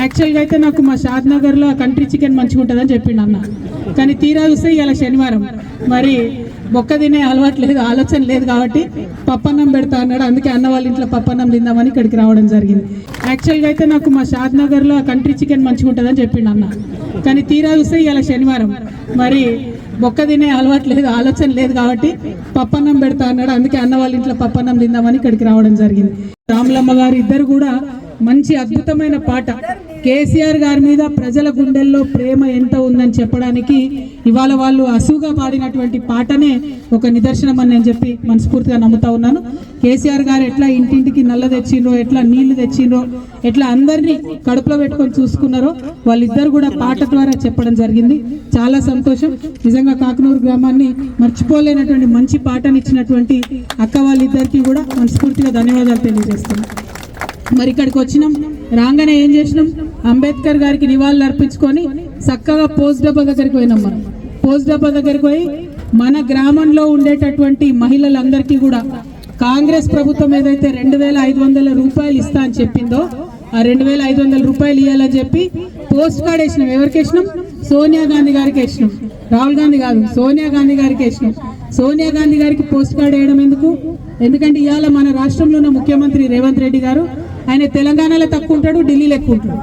యాక్చువల్గా అయితే నాకు మా షాద్ నగర్లో కంట్రీ చికెన్ మంచిగా ఉంటుందని చెప్పిండు అన్న. కానీ తీరా చూస్తే ఇలా శనివారం. మరి బొక్క తినే అలవాటు లేదు ఆలోచన లేదు కాబట్టి పప్పన్నం పెడతా అన్నాడు. అందుకే అన్న వాళ్ళ ఇంట్లో పప్పన్నం తిందామని ఇక్కడికి రావడం జరిగింది. యాక్చువల్గా అయితే నాకు మా షాద్ నగర్లో కంట్రీ చికెన్ మంచిగా ఉంటుందని చెప్పిండు అన్న. కానీ తీరా చూస్తే ఇలా శనివారం. మరి బొక్క తినే అలవాటు లేదు ఆలోచన లేదు కాబట్టి పప్పన్నం పెడతా అన్నాడు. అందుకే అన్న వాళ్ళ ఇంట్లో పప్పన్నం తిందామని ఇక్కడికి రావడం జరిగింది. రాములమ్మ గారు ఇద్దరు కూడా మంచి అద్భుతమైన పాట. కేసీఆర్ గారి మీద ప్రజల గుండెల్లో ప్రేమ ఎంత ఉందని చెప్పడానికి ఇవాళ వాళ్ళు అసువుగా పాడినటువంటి పాటనే ఒక నిదర్శనం అని నేను చెప్పి మనస్ఫూర్తిగా నమ్ముతా ఉన్నాను. కేసీఆర్ గారు ఎట్లా ఇంటింటికి నల్ల తెచ్చిండ్రో ఎట్లా నీళ్ళు తెచ్చిండ్రో ఎట్లా అందరినీ కడుపులో పెట్టుకొని చూసుకున్నారో వాళ్ళిద్దరు కూడా పాట ద్వారా చెప్పడం జరిగింది. చాలా సంతోషం. నిజంగా కాకినూరు గ్రామాన్ని మర్చిపోలేనటువంటి మంచి పాటనిచ్చినటువంటి అక్క వాళ్ళిద్దరికీ కూడా మనస్ఫూర్తిగా ధన్యవాదాలు తెలియజేస్తున్నాను మరి ఇక్కడికి వచ్చినాం. రాగానే ఏం చేసినాం? అంబేద్కర్ గారికి నివాళులు అర్పించుకొని చక్కగా పోస్ట్ డబ్బా దగ్గరికి పోయినాం మనం. పోస్ట్ డబ్బా దగ్గరికి పోయి మన గ్రామంలో ఉండేటటువంటి మహిళలందరికీ కూడా కాంగ్రెస్ ప్రభుత్వం ఏదైతే రెండు వేల ఐదు వందల రూపాయలు ఇస్తా అని చెప్పిందో ఆ రెండు వేల ఐదు వందల రూపాయలు ఇవ్వాలని చెప్పి పోస్ట్ కార్డ్ వేసినాం. ఎవరికి వేసినాం? సోనియా గాంధీ గారికి వేసినాం. రాహుల్ గాంధీ కాదు సోనియా గాంధీ గారికి వేసినాం. సోనియా గాంధీ గారికి పోస్ట్ కార్డ్ వేయడం ఎందుకు? ఎందుకంటే ఇవాళ మన రాష్ట్రంలో ఉన్న ముఖ్యమంత్రి రేవంత్ రెడ్డి గారు ఆయన తెలంగాణలో తక్కువ ఉంటాడు ఢిల్లీలో ఎక్కువ ఉంటాడు.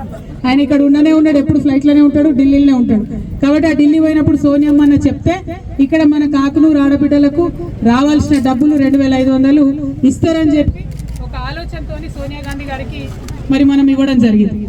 ఆయన ఇక్కడ ఉండనే ఉన్నాడు ఎప్పుడు ఫ్లైట్లోనే ఉంటాడు ఢిల్లీలోనే ఉంటాడు. కాబట్టి ఆ ఢిల్లీ పోయినప్పుడు సోనియమ్మ అన్న చెప్తే ఇక్కడ మన కాకునూరు ఆడబిడ్డలకు రావాల్సిన డబ్బులు రెండు వేల ఐదు వందలు ఇస్తారని చెప్పి ఒక ఆలోచనతోని సోనియా గాంధీ గారికి మరి మనం ఇవ్వడం జరిగింది.